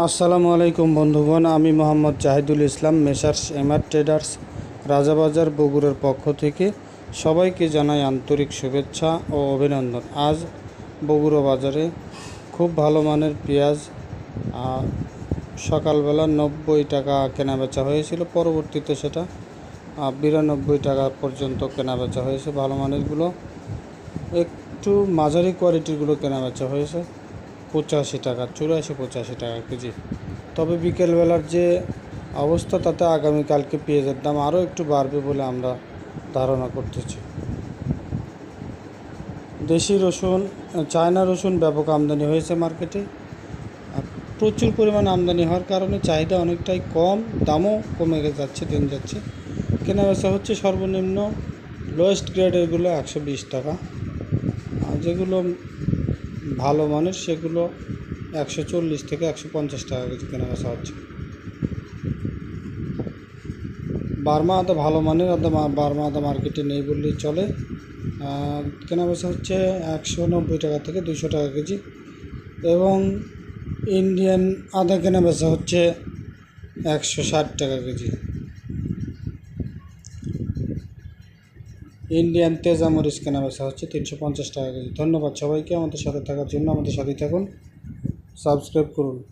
আসসালামু আলাইকুম বন্ধুগণ, আমি Mohammad Jahidul Islam, messrs MR traders, Rajabazar বগুড়ার পক্ষ থেকে সবাইকে জানাই আন্তরিক শুভেচ্ছা ও অভিনন্দন। আজ বগুড়া বাজারে খুব ভালো মানের পেঁয়াজ সকালবেলা নব্বই টাকা কেনাবেচা হয়েছিল, পরবর্তীতে সেটা বিরানব্বই টাকা পর্যন্ত কেনাবেচা হয়েছে, ভালো মানেরগুলো, একটু মাঝারি কোয়ালিটিরগুলো কেনাবেচা হয়েছে। পঁচাশি টাকা, চুরাশি পঁচাশি টাকা কেজি। তবে বিকেলবেলার যে অবস্থা, তাতে আগামীকালকে পেঁয়াজের দাম আরও একটু বাড়বে বলে আমরা ধারণা করতেছি। দেশি রসুন, চায়না রসুন ব্যাপক আমদানি হয়েছে মার্কেটে। প্রচুর পরিমাণ আমদানি হওয়ার কারণে চাহিদা অনেকটাই কম, দামও কমে যাচ্ছে, দিন যাচ্ছে। কেনা বেচা হচ্ছে সর্বনিম্ন লোয়েস্ট গ্রেডেরগুলো একশো বিশ টাকা। আর যেগুলো ভালো মানের সেগুলো একশো চল্লিশ থেকে একশো পঞ্চাশ টাকা কেজি কেনা বেচা হচ্ছে। বার্মা আদা ভালো মানের আদা বার্মা আদা মার্কেটে নেই বললেই চলে। কেনা বেচা হচ্ছে একশো নব্বই টাকা থেকে দুশো টাকা কেজি। এবং ইন্ডিয়ান আদা কেনা বেচা হচ্ছে একশো ষাট টাকা কেজি। ইন্ডিয়ান তেজা মরিচ কেনা বেচা হচ্ছে তিনশো পঞ্চাশ টাকা কেজি। ধন্যবাদ সবাইকে আমাদের সাথে থাকার জন্য। আমাদের সাথেই থাকুন। সাবস্ক্রাইব করুন।